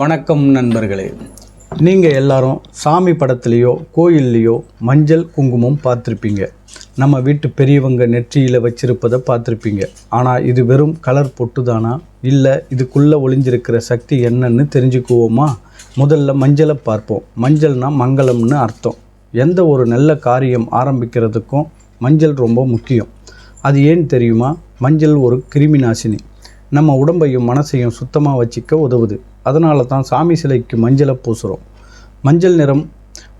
வணக்கம் நண்பர்களே. நீங்கள் எல்லாரும் சாமி படத்துலேயோ கோயில்லையோ மஞ்சள் குங்குமம் பார்த்துருப்பீங்க. நம்ம வீட்டு பெரியவங்க நெற்றியில் வச்சிருப்பதை பார்த்துருப்பீங்க. ஆனால் இது வெறும் கலர் பொட்டு தானா இல்லை இதுக்குள்ளே ஒளிஞ்சிருக்கிற சக்தி என்னன்னு தெரிஞ்சுக்குவோமா? முதல்ல மஞ்சளை பார்ப்போம். மஞ்சள்னா மங்களம்னு அர்த்தம். எந்த ஒரு நல்ல காரியம் ஆரம்பிக்கிறதுக்கும் மஞ்சள் ரொம்ப முக்கியம். அது ஏன் தெரியுமா? மஞ்சள் ஒரு கிருமி நாசினி. நம்ம உடம்பையும் மனசையும் சுத்தமாக வச்சுக்க உதவுது. அதனால தான் சாமி சிலைக்கு மஞ்சளை பூசுகிறோம் மஞ்சள் நிறம்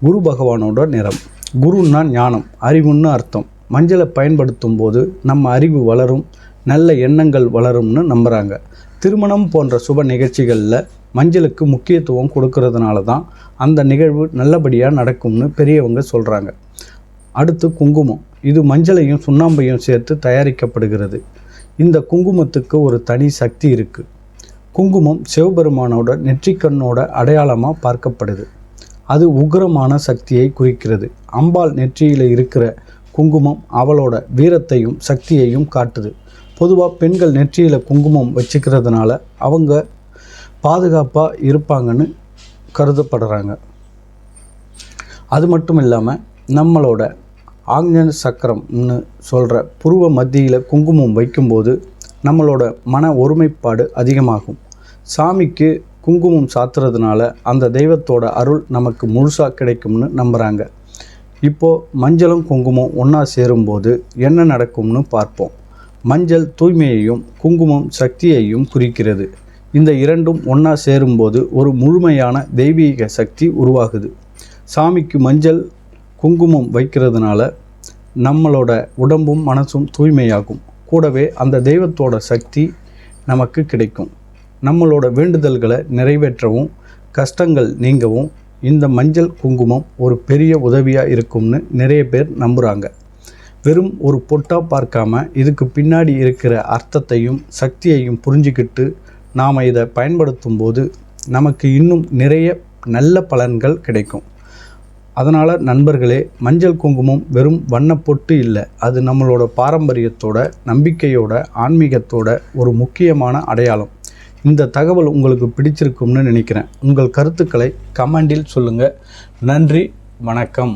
குரு பகவானோட நிறம். குருன்னா ஞானம் அறிவுன்னு அர்த்தம். மஞ்சளை பயன்படுத்தும் போது நம்ம அறிவு வளரும் நல்ல எண்ணங்கள் வளரும்னு நம்புகிறாங்க திருமணம் போன்ற சுப நிகழ்ச்சிகளில் மஞ்சளுக்கு முக்கியத்துவம் கொடுக்கறதுனால தான் அந்த நிகழ்வு நல்லபடியாக நடக்கும்னு பெரியவங்க சொல்கிறாங்க அடுத்து குங்குமம். இது மஞ்சளையும் சுண்ணாம்பையும் சேர்த்து தயாரிக்கப்படுகிறது. இந்த குங்குமத்துக்கு ஒரு தனி சக்தி இருக்குது குங்குமம் சிவபெருமானோட நெற்றிக்கண்ணோட அடையாளமாக பார்க்கப்படுது. அது உக்ரமான சக்தியை குறிக்கிறது. அம்பாள் நெற்றியில் இருக்கிற குங்குமம் அவளோட வீரத்தையும் சக்தியையும் காட்டுது. பொதுவாக பெண்கள் நெற்றியில் குங்குமம் வச்சுக்கிறதுனால அவங்க பாதுகாப்பாக இருப்பாங்கன்னு கருதப்படுறாங்க. அது மட்டும் இல்லாமல் நம்மளோட ஆக்ஞன சக்கரம்னு சொல்கிற புருவ மத்தியில் குங்குமம் வைக்கும்போது நம்மளோட மன ஒருமைப்பாடு அதிகமாகும். சாமிக்கு குங்குமம் சாத்துறதுனால அந்த தெய்வத்தோட அருள் நமக்கு முழுசாக கிடைக்கும்னு நம்புகிறாங்க இப்போது மஞ்சளும் குங்குமம் ஒன்றா சேரும்போது என்ன நடக்கும்னு பார்ப்போம். மஞ்சள் தூய்மையையும் குங்குமம் சக்தியையும் குறிக்கிறது. இந்த இரண்டும் ஒன்றா சேரும்போது ஒரு முழுமையான தெய்வீக சக்தி உருவாகுது. சாமிக்கு மஞ்சள் குங்குமம் வைக்கிறதுனால நம்மளோட உடம்பும் மனசும் தூய்மையாகும். கூடவே அந்த தெய்வத்தோட சக்தி நமக்கு கிடைக்கும். நம்மளோட வேண்டுதல்களை நிறைவேற்றவும் கஷ்டங்கள் நீங்கவும் இந்த மஞ்சள் குங்குமம் ஒரு பெரிய உதவியாக இருக்கும்னு நிறைய பேர் நம்புகிறாங்க வெறும் ஒரு பொட்டாக பார்க்காம இதுக்கு பின்னாடி இருக்கிற அர்த்தத்தையும் சக்தியையும் புரிஞ்சுக்கிட்டு நாம் இதை பயன்படுத்தும் போது நமக்கு இன்னும் நிறைய நல்ல பலன்கள் கிடைக்கும். அதனால் நண்பர்களே மஞ்சள் குங்குமம் வெறும் வண்ணப்பொட்டு இல்லை. அது நம்மளோட பாரம்பரியத்தோட நம்பிக்கையோட ஆன்மீகத்தோட ஒரு முக்கியமான அடையாளம். இந்த தகவல் உங்களுக்கு பிடிச்சிருக்கும்னு நினைக்கிறேன். உங்கள் கருத்துக்களை கமெண்டில் சொல்லுங்கள் நன்றி வணக்கம்.